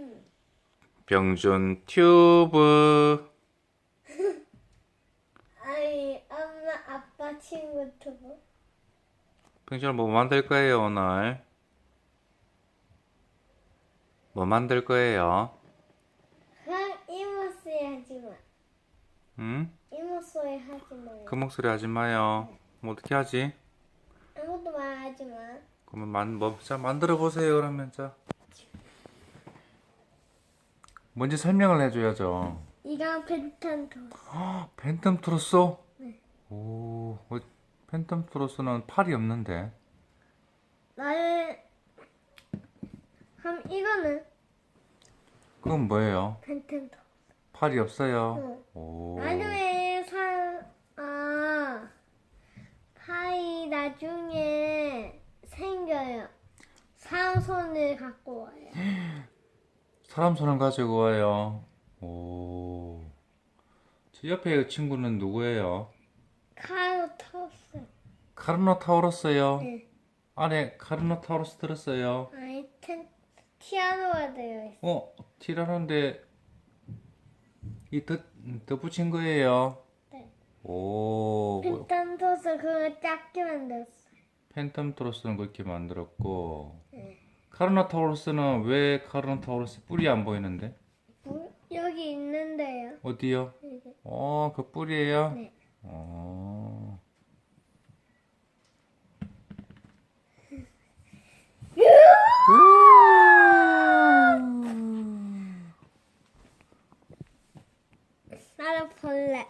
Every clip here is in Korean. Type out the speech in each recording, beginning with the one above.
응. 병준 튜브 아니, 엄마, 아빠 친구 투부. 병준 뭐 만들 거예요 오늘? 뭐 만들 거예요? 한 이모 소리 하지 마. 응? 이모 소리 하지 마요. 그 목소리 하지 마요. 뭐 어떻게 하지? 아무도 말하지 마. 그러면 만, 뭐, 자 만들어 보세요 그러면 자. 뭔지 설명을 해줘야죠. 이건 펜탄토. 헉, 팬텀 트로소? 네. 오, 어, 팬텀 트로스는 팔이 없는데. 나는 한 이거는 그건 뭐예요? 펜탄토. 팔이 없어요. 응. 오. 나중에 사, 아, 파이 나중에 생겨요. 사람 손을 갖고 와요. 사람 손을 가지고 와요. 오. 저 옆에 친구는 누구예요? 카르토스. 카르노 타우로스요. 네. 안에 카르노 타우로스 들었어요. 아니, 텐, 티아노가 되어 있어. 어, 티라는데 이 덧, 덧붙인 거예요. 네. 오, 펜탄토스 그거 작게 만들었어. 팬텀 트로스는 그렇게 만들었고 네. 카르노타우로스는 왜 카르노타우로스 뿔이 안 보이는데? 뭐? 여기 있는데요. 어디요? 여기. 어, 그 뿔이에요? 네. 어. 나도 볼래.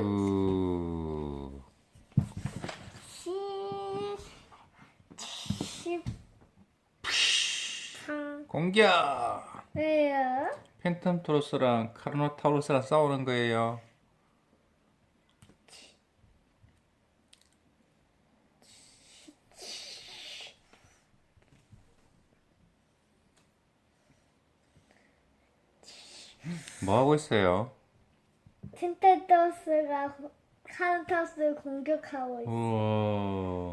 우. 판. 공격! 왜요? 팬텀 트로스랑 카르노타우로스랑 싸우는 거예요. 뭐 하고 있어요? 틴테토스가 카르토스를 공격하고 있어. 우와.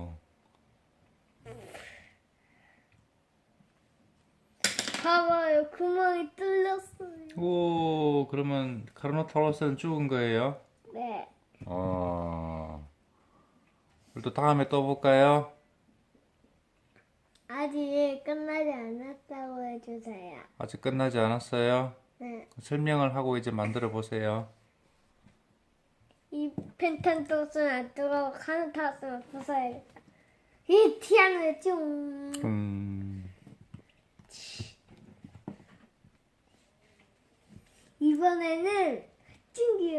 봐봐요, 구멍이 뚫렸어요. 오, 그러면 카르노타우로스는 죽은 거예요? 네. 어. 또 다음에 또 볼까요? 아직 끝나지 않았다고 해주세요. 아직 끝나지 않았어요. 네. 설명을 하고 이제 만들어 보세요. 이 펜탄토스는 안 뜨거워 카르토스는 부숴야겠다. 이 티아노 좀. 음, 이번에는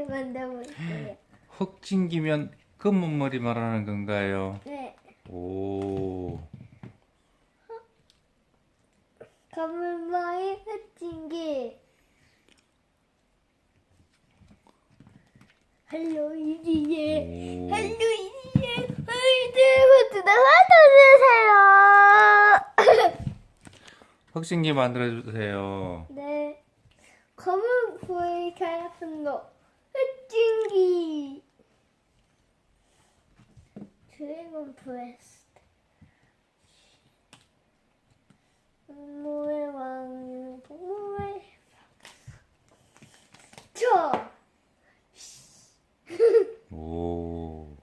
만들고 있어요. 흑진기면 검은 머리 말하는 건가요? 네. 오, 검은머리 흑찡기. 할로 이지예. 오. 할로 이지예. 아이들 하나주세요. 흑진기 만들어 주세요. 네. 같은 거. 흑찡기. 드래곤 브레스트. 동물의 왕, 동물의 저. 오,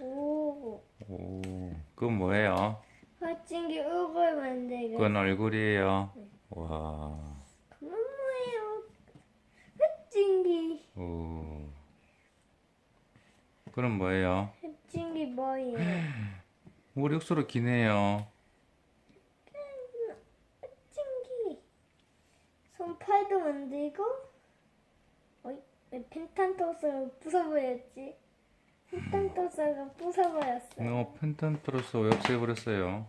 오. 오, 그건 뭐예요? 흑찡기 얼굴 만들기. 그건 얼굴이에요. 와, 검은머리요. 흑찡기. 오, 그건 뭐예요? 머리요. 머리 억수로 기네요. 찡기 손팔도 만들고 어이 왜 펜탄토스가 부숴버렸지 펜탄토스가 부숴버렸어 어, 펜탄트로스 왜 없애버렸어요?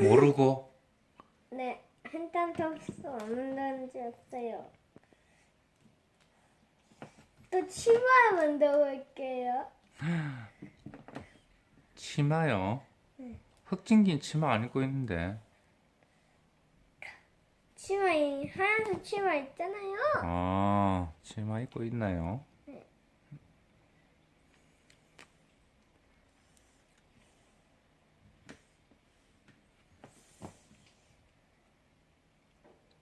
모르고? 네 펜탄토스 없는 줄 알았어요 치마 만들어 볼게요. 치마요? 네. 흑진긴 치마 안 입고 있는데. 치마 하얀색 치마 있잖아요. 아, 치마 입고 있나요? 네.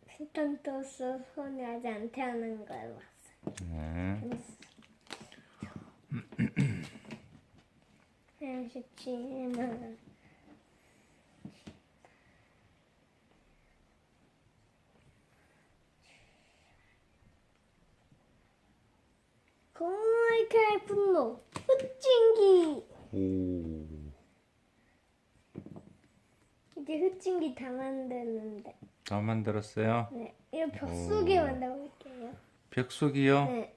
피톤토스 손이 아직 안 태어난 걸 봤어. 네. 삼십칠만 공물칼 분노 흑진기 오. 이제 흑진기 다 만드는데 다 만들었어요? 네 이거 벽 속에 만들어볼게요 벽속이요? 네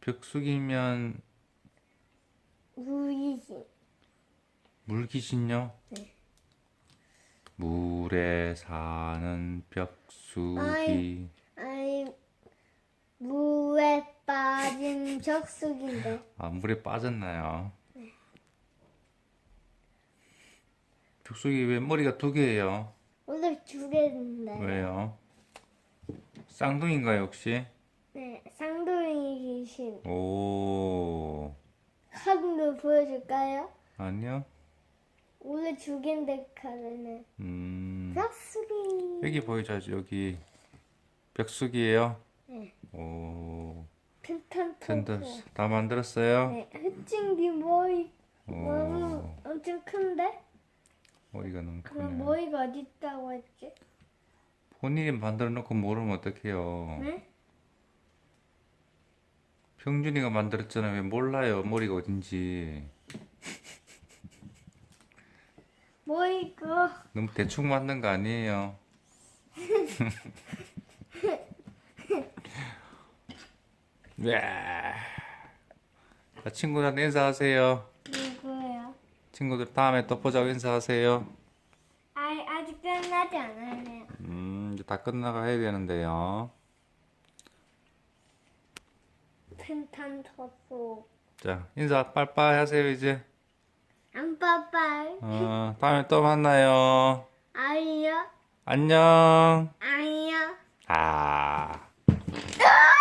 벽속이면 무이신 물귀신요? 네. 물에 사는 벽수기. 아이. 아이 무에 빠진 적숙인데 아, 물에 빠졌나요? 벽속이 왜 머리가 두 개예요? 오늘 두 개인데 왜요? 쌍둥이인가요, 혹시? 네 쌍둥이 귀신 오, 카드도 보여줄까요? 아니요? 오늘 두 개인데 카드는 음, 적숙이 여기 보여줘야지, 여기. 벽속이에요? 네 오, 펜탄토 텐더스. 다 만들었어요? 네 흑진기 머리 너무 오, 엄청 큰데? 머리가 너무 그럼 크네. 머리가 어디 있다고 했지? 본인이 만들어 놓고 모르면 어떡해요? 네? 평준이가 만들었잖아요. 왜 몰라요? 머리가 어딘지. 머리가 너무 대충 만든 거 아니에요? 네. 자, 친구들한테 인사하세요. 누구예요? 친구들 다음에 또 보자고 인사하세요. 아, 아직 끝나지 않았네요 음, 이제 다 끝나가야 되는데요. 펜탄토스 자, 인사 빠이빠이 하세요, 이제. 안 빠빠이 어, 다음에 또 만나요. 아이요 안녕. 아이요 아. 아!